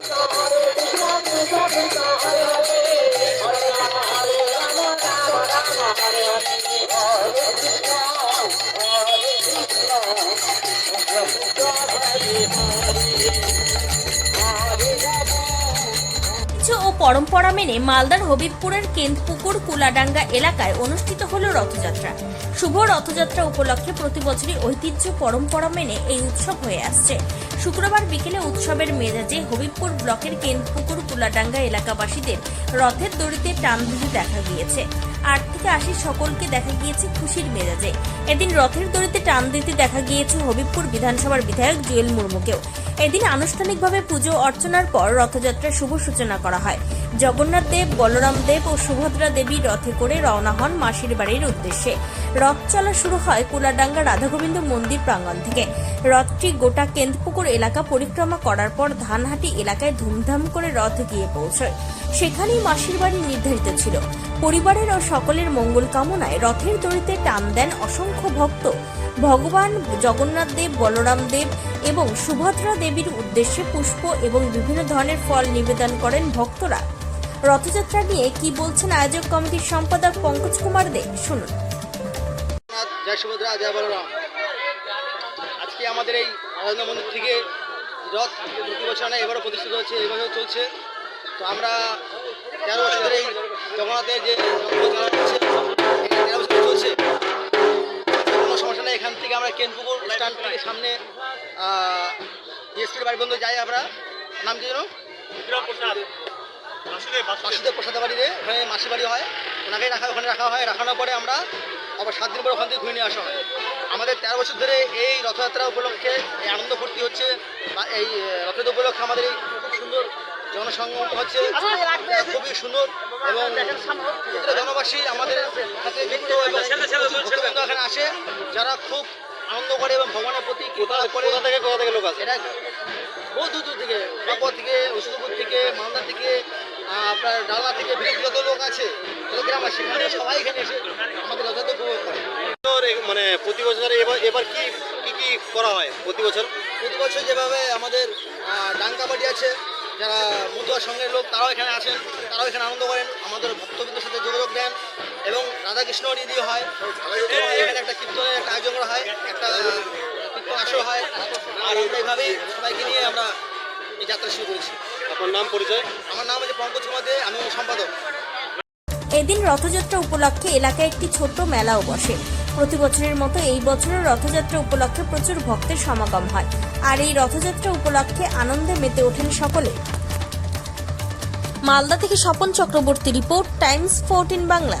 ঐতিহ্য ও পরম্পরা মেনে মালদার হবিবপুরের কেন্দপুকুর কুলাডাঙ্গা এলাকায় অনুষ্ঠিত হল রথযাত্রা। শুভ রথযাত্রা উপলক্ষে প্রতি বছরই ঐতিহ্য পরম্পরা মেনে এই উৎসব হয়ে আসছে। শুক্রবার বিকেলে উৎসবের মেজাজে হবিবপুর ব্লকের কেন্দপুকুর কুলাডাঙ্গা এলাকাবাসীদের রথের দড়িতে টান দেখা গিয়েছে। আট থেকে আশি সকলকে দেখা গিয়েছে খুশির মেজাজে। এদিন রথের দড়িতে টান দিতে দেখা গিয়েছে হবিবপুর বিধানসভার বিধায়ক জুয়েল মুর্মুকেও। এদিন আনুষ্ঠানিকভাবে পুজো অর্চনার পর রথযাত্রার শুভ সূচনা করা হয়। জগন্নাথ দেব, বলরাম দেব ও সুভদ্রা দেবী রথে করে রওনা হন মাসির বাড়ির উদ্দেশ্যে। রথ চলা শুরু হয় কুলাডাঙ্গা রাধাগোবিন্দ মন্দির প্রাঙ্গণ থেকে। রথটি গোটা কেন্দ্রপুকুর এলাকা পরিক্রমা করার পর ধানহাটি এলাকায় ধুমধাম করে রথ গিয়ে পৌঁছয়। সেখানেই মাসির বাড়ি নির্ধারিত ছিল। পরিবারের ও সকলের মঙ্গল কামনায় রথের দড়িতে টান দেন অসংখ্য ভক্ত। ভগবান জগন্নাথ দেব, বলরাম দেব এবং সুভদ্রা দেবীর উদ্দেশ্যে পুষ্প এবং বিভিন্ন ধরনের ফল নিবেদন করেন ভক্তরা। রথযাত্রা নিয়ে কি বলছেন আয়োজক কমিটির সম্পাদক পঙ্কজ কুমার দে? শুনুন। জগন্নাথ, জয় সুভদ্রা জয় বলরাম। আজকে আমাদের এই আনন্দ মন্দির থেকে রথ প্রতি বছর না এবারও প্রতিষ্ঠিত হচ্ছে এবারও চলছে। তো আমরা তেরো বছর ধরে এই জগন্নাথের যে তেরো বছর চলছে। কোনো সমস্যা নেই এখান থেকে আমরা কেনপুকুর স্ট্যান্ড থেকে সামনে ডিএসপির বাড়ি পর্যন্ত যাই আমরা। নাম কি জানো মাসিদের প্রসাদ বাড়িতে ওখানে মাসি বাড়ি হয়। ওনাকেই রাখা ওখানে রাখা হয়। রাখানোর পরে আমরা আবার সাত দিন পরে ওখান থেকে ঘুরে নিয়ে আসা হয়। আমাদের তেরো বছর ধরে এই রথযাত্রা উপলক্ষে এই আনন্দ ফুর্তি হচ্ছে। বা এই রথযাত্রা উপলক্ষে আমাদের এই খুব সুন্দর জনসংগম হচ্ছে। খুবই সুন্দর এবং জনবাসী আমাদের সাথে যুক্ত এবং ভক্তবৃন্দ এখানে আসে যারা খুব আনন্দ করে এবং ভগবানের প্রতি কোথা থেকে কোথা থেকে লোক আসে? এটা বহু দূর দূর থেকে থেকে আপনার ডালা থেকে বিভিন্ন যত লোক আছে সেখানে সবাই এখানে এসে আমাদের যথাযথ উপভোগ করে। মানে প্রতি বছর এবার এবার কি কি কি করা হয় প্রতি বছর? প্রতি বছর যেভাবে আমাদের আহ, ডাং আছে যারা মুতুয়ার সঙ্গের লোক তারাও এখানে আসেন তারাও এখানে আনন্দ করেন আমাদের ভক্তবৃন্দের সাথে যোগাযোগ দেন এবং রাধাকৃষ্ণ ঈদি হয় এখানে একটা কীর্তনের একটা আয়োজন করা হয় একটা কীর্তন আসর হয় আর আমরা এইভাবেই সবাইকে নিয়ে আমরা এই যাত্রা শুরু করেছি। আপনার নাম পরিচয়? আমার নাম হচ্ছে পঙ্কজ কুমার দে আমি সম্পাদক। এদিন রথযাত্রা উপলক্ষে এলাকায় একটি ছোট্ট মেলাও বসে। প্রতি বছরের মতো এই বছরের রথযাত্রা উপলক্ষে প্রচুর ভক্তের সমাগম হয়। আর এই রথযাত্রা উপলক্ষে আনন্দে মেতে ওঠেন সকলে। মালদা থেকে Swapan Chakraborty report Times fourteen Bangla.